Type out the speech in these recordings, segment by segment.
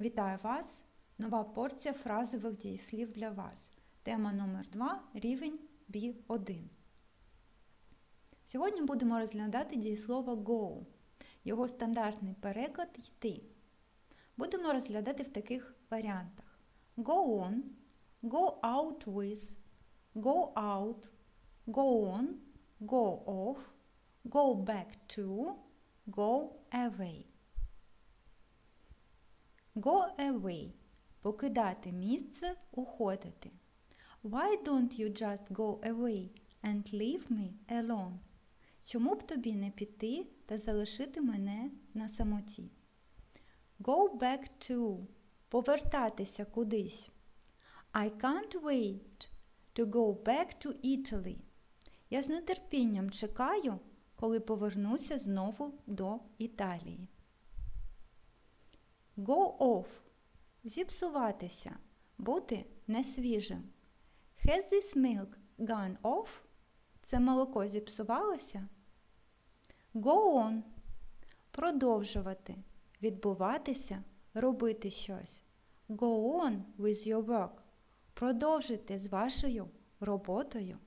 Вітаю вас! Нова порція фразових дієслів для вас. Тема номер 2 рівень B1. Сьогодні будемо розглядати дієслово go. Його стандартний переклад йти. Будемо розглядати в таких варіантах: go on, go out with, go out, go on, go off, go back to, go away. Go away – покидати місце, уходити. Why don't you just go away and leave me alone? Чому б тобі не піти та залишити мене на самоті? Go back to – повертатися кудись. I can't wait to go back to Italy. Я з нетерпінням чекаю, коли повернуся знову до Італії. Go off – зіпсуватися, бути несвіжим. Has this milk gone off? Це молоко зіпсувалося? Go on – продовжувати, відбуватися, робити щось. Go on with your work – продовжити з вашою роботою.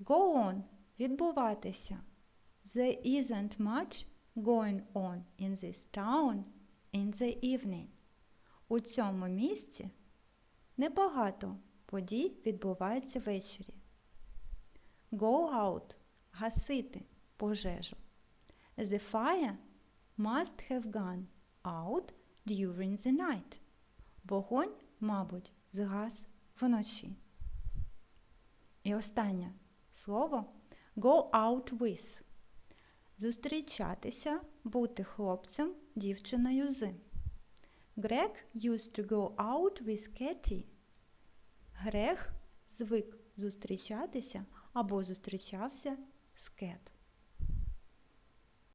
Go on – відбуватися. There isn't much going on in this town in the evening. У цьому місці небагато подій відбувається ввечері. Go out – гасити пожежу. The fire must have gone out during the night. Вогонь, мабуть, згас вночі. І останнє слово go out with. Зустрічатися, бути хлопцем, дівчиною з. Greg used to go out with Katie. Грег звик зустрічатися або зустрічався з Кет.